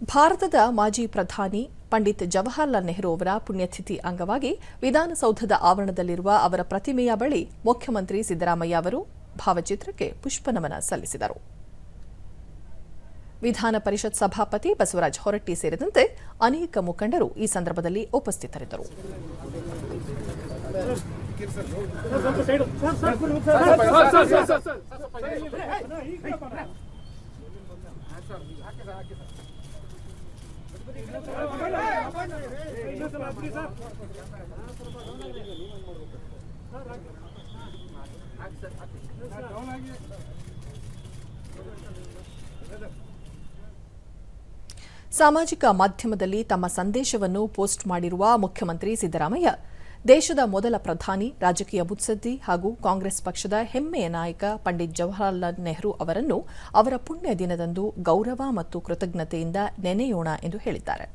ಭಾರತದ ಮಾಜಿ ಪ್ರಧಾನಿ ಪಂಡಿತ್ ಜವಾಹರ್ಲಾಲ್ ನೆಹರು ಅವರ ಪುಣ್ಯತಿಥಿ ಅಂಗವಾಗಿ ವಿಧಾನಸೌಧದ ಆವರಣದಲ್ಲಿರುವ ಅವರ ಪ್ರತಿಮೆಯ ಬಳಿ ಮುಖ್ಯಮಂತ್ರಿ ಸಿದ್ದರಾಮಯ್ಯ ಅವರು ಭಾವಚಿತ್ರಕ್ಕೆ ಪುಷ್ಪನಮನ ಸಲ್ಲಿಸಿದರು. ವಿಧಾನ ಪರಿಷತ್ ಸಭಾಪತಿ ಬಸವರಾಜ್ ಹೊರಟ್ಟಿ ಸೇರಿದಂತೆ ಅನೇಕ ಮುಖಂಡರು ಈ ಸಂದರ್ಭದಲ್ಲಿ ಉಪಸ್ಥಿತರಿದ್ದರು. ಸಾಮಾಜಿಕ ಮಾಧ್ಯಮದಲ್ಲಿ ತಮ್ಮ ಸಂದೇಶವನ್ನು ಪೋಸ್ಟ್ ಮಾಡಿರುವ ಮುಖ್ಯಮಂತ್ರಿ ಸಿದ್ದರಾಮಯ್ಯ. ದೇಶದ ಮೊದಲ ಪ್ರಧಾನಿ ರಾಜಕೀಯ ಮುತ್ಸದ್ದಿ ಹಾಗೂ ಕಾಂಗ್ರೆಸ್ ಪಕ್ಷದ ಹೆಮ್ಮೆಯ ನಾಯಕ ಪಂಡಿತ್ ಜವಾಹರಲಾಲ್ ನೆಹರು ಅವರನ್ನು ಅವರ ಪುಣ್ಯ ದಿನದಂದು ಗೌರವ ಮತ್ತು ಕೃತಜ್ಞತೆಯಿಂದ ನೆನೆಯೋಣ ಎಂದು ಹೇಳಿದ್ದಾರೆ.